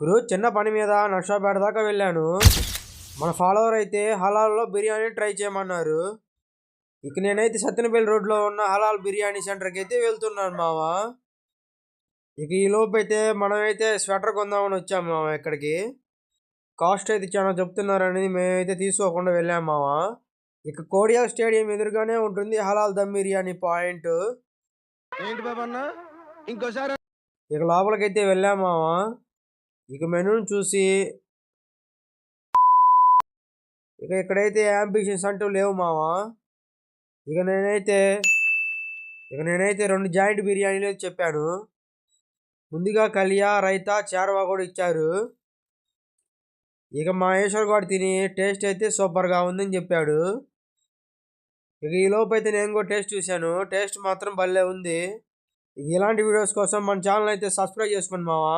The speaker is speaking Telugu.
గురు చిన్న పని మీద నర్సాపేట దాకా వెళ్ళాను. మన ఫాలోవర్ అయితే హలాల్లో బిర్యానీ ట్రై చేయమన్నారు. ఇక నేనైతే సత్తెనపల్లి రోడ్లో ఉన్న హలాల్ బిర్యానీ సెంటర్కి అయితే వెళ్తున్నాను మావా ఇక ఈ లోపు అయితే మనమైతే స్వెటర్ కొందామని వచ్చాము మామ ఇక్కడికి. కాస్ట్ అయితే చాలా చెప్తున్నారని మేమైతే తీసుకోకుండా వెళ్ళాం మావా ఇక కోడియా స్టేడియం ఎదురుగానే ఉంటుంది హలాల్ దమ్ బిర్యానీ పాయింట్. ఏంటి బాబు అన్న? ఇంకోసారి ఇక లోపలికైతే వెళ్ళాం మావా ఇక మెనూని చూసి ఇక ఇక్కడైతే యాంబిషన్స్ అంటూ లేవు మావా. ఇక నేనైతే ఇక నేనైతే రెండు జాయింట్ బిర్యానీలు చెప్పాను. ముందుగా కలియా రైతా చేరవా కూడా ఇచ్చారు. ఇక మా ఈశ్వర్ గారు తిని టేస్ట్ అయితే సూపర్గా ఉందని చెప్పాడు. ఇక ఈ లోపు అయితే నేను కూడా టేస్ట్ చూశాను. టేస్ట్ మాత్రం భలే ఉంది. ఇక ఇలాంటి వీడియోస్ కోసం మన ఛానల్ అయితే సబ్స్క్రైబ్ చేసుకోండి మావా.